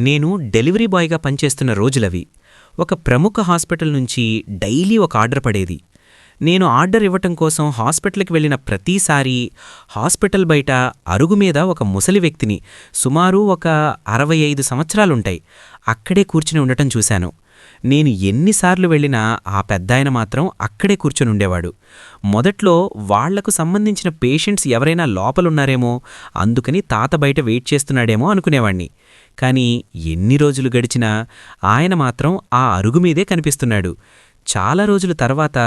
నేను డెలివరీ బాయ్గా పనిచేస్తున్న రోజులవి. ఒక ప్రముఖ హాస్పిటల్ నుంచి డైలీ ఒక ఆర్డర్ పడేది. నేను ఆర్డర్ ఇవ్వటం కోసం హాస్పిటల్కి వెళ్ళిన ప్రతిసారి హాస్పిటల్ బయట అరుగు మీద ఒక ముసలి వ్యక్తిని సుమారు ఒక అరవై ఐదు సంవత్సరాలుంటాయి. అక్కడే కూర్చుని ఉండటం చూశాను. నేను ఎన్నిసార్లు వెళ్ళినా ఆ పెద్దాయన మాత్రం అక్కడే కూర్చొని ఉండేవాడు. మొదట్లో వాళ్ళకు సంబంధించిన పేషెంట్స్ ఎవరైనా లోపలున్నారేమో అందుకని తాత బయట వెయిట్ చేస్తున్నాడేమో అనుకునేవాణ్ణి. కాని ఎన్ని రోజులు గడిచినా ఆయన మాత్రం ఆ అరుగు మీదే కనిపిస్తున్నాడు. చాలా రోజుల తర్వాత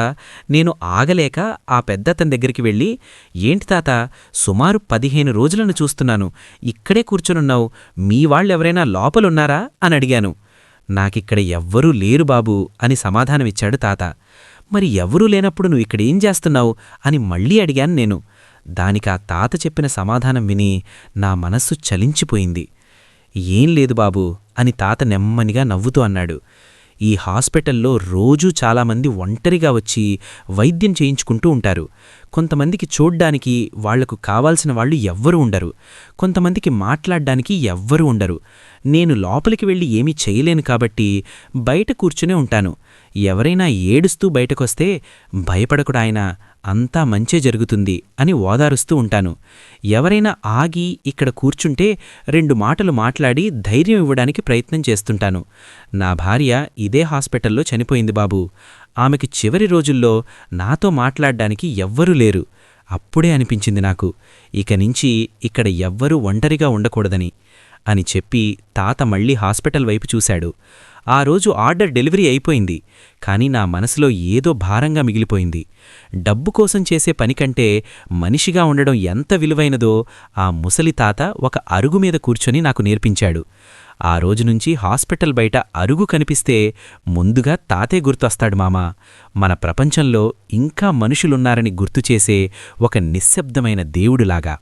నేను ఆగలేక ఆ పెద్దతని దగ్గరికి వెళ్ళి ఏంటి తాత సుమారు పదిహేను రోజులను చూస్తున్నాను. ఇక్కడే కూర్చునున్నావు. మీ వాళ్ళెవరైనా లోపలున్నారా? అని అడిగాను. నాకిక్కడ ఎవ్వరూ లేరు బాబూ అని సమాధానమిచ్చాడు తాత. మరి ఎవరూ లేనప్పుడు నువ్వు ఇక్కడేం చేస్తున్నావు? అని మళ్ళీ అడిగాను నేను. దానికా తాత చెప్పిన సమాధానం విని నా మనస్సు చలించిపోయింది. ఏం లేదు బాబూ అని తాత నెమ్మనిగా నవ్వుతూ అన్నాడు. ఈ హాస్పిటల్లో రోజూ చాలామంది ఒంటరిగా వచ్చి వైద్యం చేయించుకుంటూ ఉంటారు. కొంతమందికి చూడ్డానికి వాళ్ళకు కావాల్సిన వాళ్ళు ఎవ్వరూ ఉండరు. కొంతమందికి మాట్లాడ్డానికి ఎవ్వరూ ఉండరు. నేను లోపలికి వెళ్ళి ఏమీ చేయలేను కాబట్టి బయట కూర్చునే ఉంటాను. ఎవరైనా ఏడుస్తూ బయటకొస్తే భయపడకుడాయనా అంతా మంచే జరుగుతుంది అని ఓదారుస్తూ ఉంటాను. ఎవరైనా ఆగి ఇక్కడ కూర్చుంటే రెండు మాటలు మాట్లాడి ధైర్యం ఇవ్వడానికి ప్రయత్నం చేస్తుంటాను. నా భార్య ఇదే హాస్పిటల్లో చనిపోయింది బాబూ. ఆమెకి చివరి రోజుల్లో నాతో మాట్లాడడానికి ఎవ్వరూ లేరు. అప్పుడే అనిపించింది నాకు. ఇక నుంచి ఇక్కడ ఎవ్వరూ ఒంటరిగా ఉండకూడదని అని చెప్పి తాత మళ్ళీ హాస్పిటల్ వైపు చూశాడు. ఆ రోజు ఆర్డర్ డెలివరీ అయిపోయింది. కానీ నా మనసులో ఏదో భారంగా మిగిలిపోయింది. డబ్బు కోసం చేసే పనికంటే మనిషిగా ఉండడం ఎంత విలువైనదో ఆ ముసలి తాత ఒక అరుగు మీద కూర్చొని నాకు నేర్పించాడు. ఆ రోజునుంచి హాస్పిటల్ బయట అరుగు కనిపిస్తే ముందుగా తాతే గుర్తొస్తాడు మామా. మన ప్రపంచంలో ఇంకా మనుషులున్నారని గుర్తుచేసే ఒక నిశ్శబ్దమైన దేవుడులాగా.